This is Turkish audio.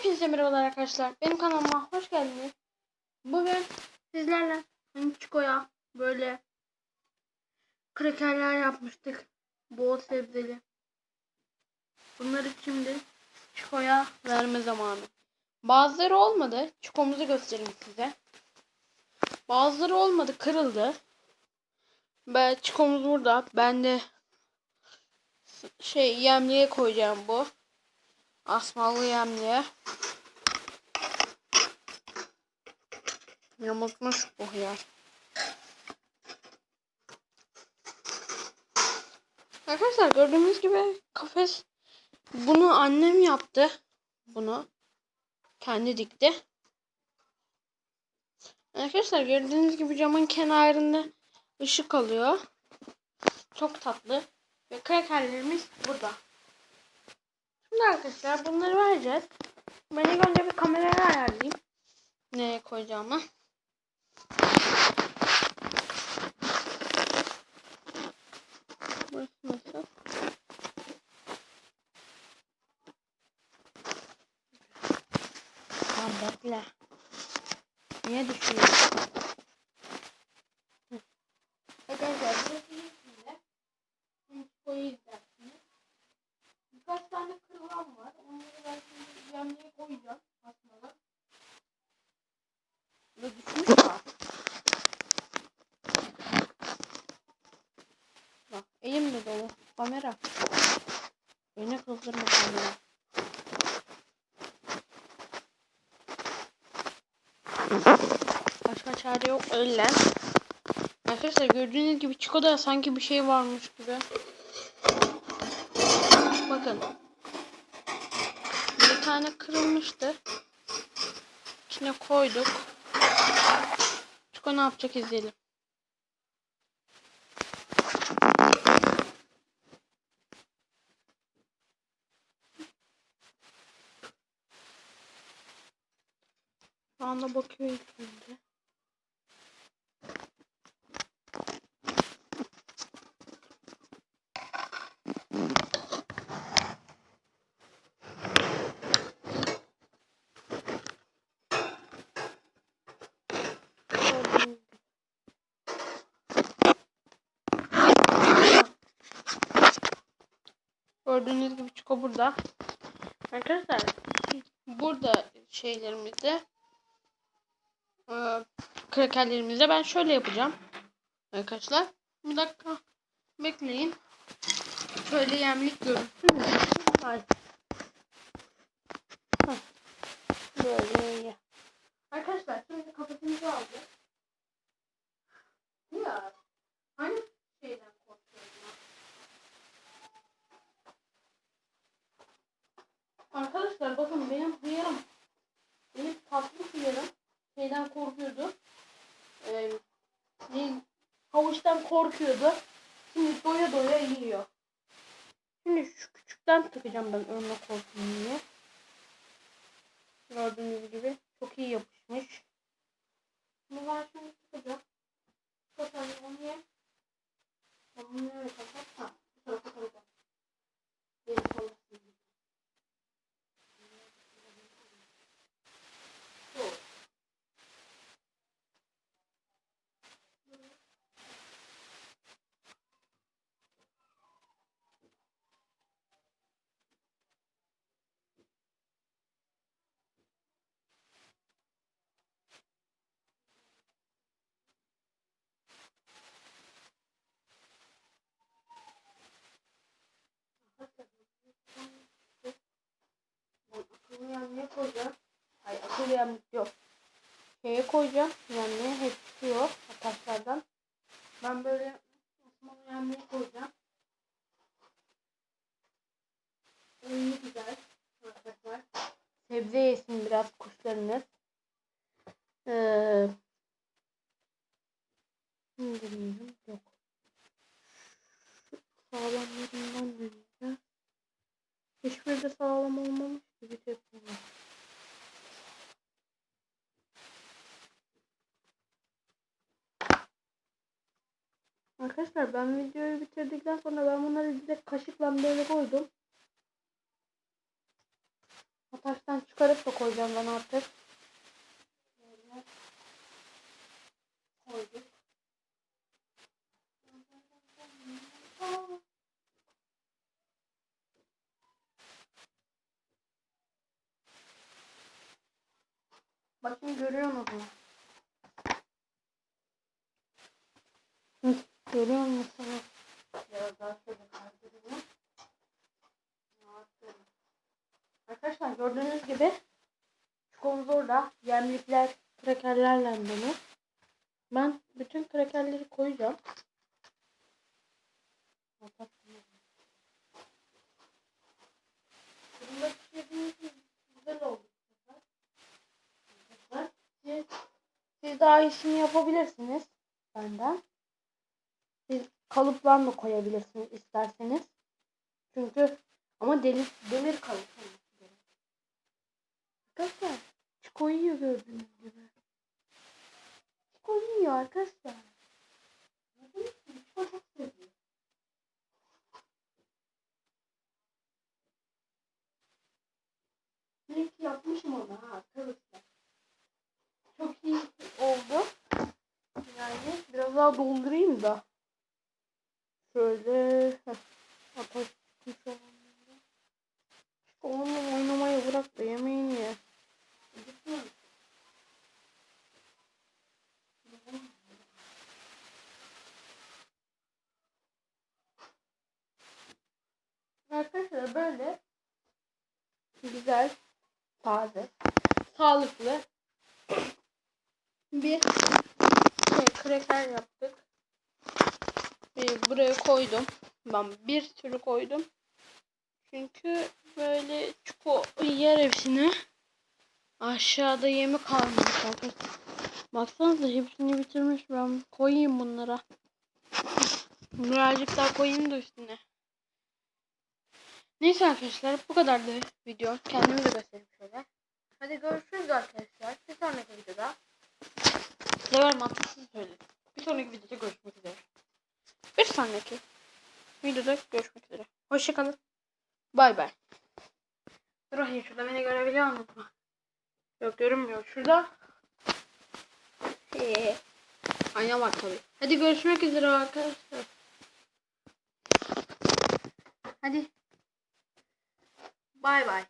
Hepinize merhabalar arkadaşlar. Benim kanalıma hoş geldiniz. Bugün sizlerle çikoya böyle krekerler yapmıştık. Bol sebzeli. Bunları şimdi çikoya verme zamanı. Bazıları olmadı. Çikomuzu göstereyim size. Bazıları olmadı. Kırıldı. Ben çikomuz burada. Ben de şey yemliğe koyacağım bu. Asmalı yemliğe. Yamultmuş bu hıyar. Arkadaşlar gördüğünüz gibi kafes bunu annem yaptı. Bunu kendi dikti. Arkadaşlar gördüğünüz gibi camın kenarında ışık alıyor. Çok tatlı. Ve krakerlerimiz burada. Şimdi arkadaşlar bunları vereceğiz. Ben ilk önce bir kamerayı ayarlayayım. Nereye koyacağımı. Burası nasıl? Tamam bekle. Niye düşüyor? Hı. Arkadaşlar burası yüzünde. Şimdi koyu izlersiniz. Birkaç tane kırılan var. Onları ben şimdi yemliğe koyacağım. Aslında. Ve düşmüş var. Bak elim de dolu. Kamera. Beni kızdırma kamera. Başka çare yok öyle. Arkadaşlar gördüğünüz gibi çikolata sanki bir şey varmış gibi. Bakın. Bir tane kırılmıştı. İçine koyduk. Çiko ne yapacak izleyelim. Anda bakıyor ilk önce. Gördüğünüz gibi. Çiko burada. Arkadaşlar burada şeylerimizde e, krakerlerimizde ben şöyle yapacağım. Arkadaşlar bir dakika bekleyin. Şöyle yemlik. Hah. Böyle. Arkadaşlar şimdi kafasımızı aldık. Ya hani şeyden korkuyorum ya. Arkadaşlar bakın benim hıyarım benim tatlı hıyarım şeyden korkuyordu. Ee, ne, havuçtan korkuyordu. Şimdi doya doya yiyor. Şimdi şu küçükten takacağım ben önüne korksun diye. Gördüğünüz gibi çok iyi yapışmış. Bunu ben şimdi takacağım. Bakalım onu ye. Bunu nereye takacağım? Bu tarafa takacağım. Yanlık yok. Şeye koyacağım. Yanmaya hep çıkıyor taşlardan. Ben böyle Osmanlı yanmaya koyacağım. İyi güzel. Arkadaşlar. Sebze yesin biraz kuşlarınız. Ee, deneyeceğim? Yok. Sağlamlarından deneyeceğim. Hiçbiri de sağlam olmamış ki bir tek bu var. Arkadaşlar ben videoyu bitirdikten sonra ben bunları direkt kaşıkla böyle koydum. Ataştan çıkarıp da koyacağım ben artık. Böyle koyduk. Bakın görüyor musunuz? Görüyor musunuz? Biraz daha şöyle kaydırayım. Arkadaşlar gördüğünüz gibi çikolumuz orada. Yemlikler krakerlerle dolu. Ben bütün krakerleri koyacağım. Siz, daha iyisini yapabilirsiniz benden. Kalıplar da koyabilirsiniz isterseniz. Çünkü ama demir, demir kalıp. Arkadaşlar çiko yiyor gördüğünüz gibi. Çiko arkadaşlar. Çiko. İyi ki yapmışım onu ha arkadaşlar. Çok iyi oldu. Yani biraz daha doldurayım da. Şöyle ateş çıkmış olanları. Onunla oynamayı bırak da yemeğini ye. Arkadaşlar böyle güzel, taze, sağlıklı bir şey, kreker yaptık. Bir buraya koydum. Ben bir sürü koydum. Çünkü böyle çuko yer hepsini. Aşağıda kalmış arkadaşlar. Baksanıza hepsini bitirmiş. Ben koyayım bunlara. Birazcık daha koyayım da üstüne. Neyse arkadaşlar bu kadardı video. Kendimi de göstereyim şöyle. Hadi görüşürüz arkadaşlar. Bir sonraki videoda. Level mantıksız söyledim. Bir sonraki videoda görüşmek üzere. Sonraki videoda görüşmek üzere. Hoşçakalın. Bay bay. Dur bakayım şurada beni görebiliyor musun? Yok görünmüyor. Şurada. Ee, ayna var tabii. Hadi görüşmek üzere arkadaşlar. Hadi. Bay bay.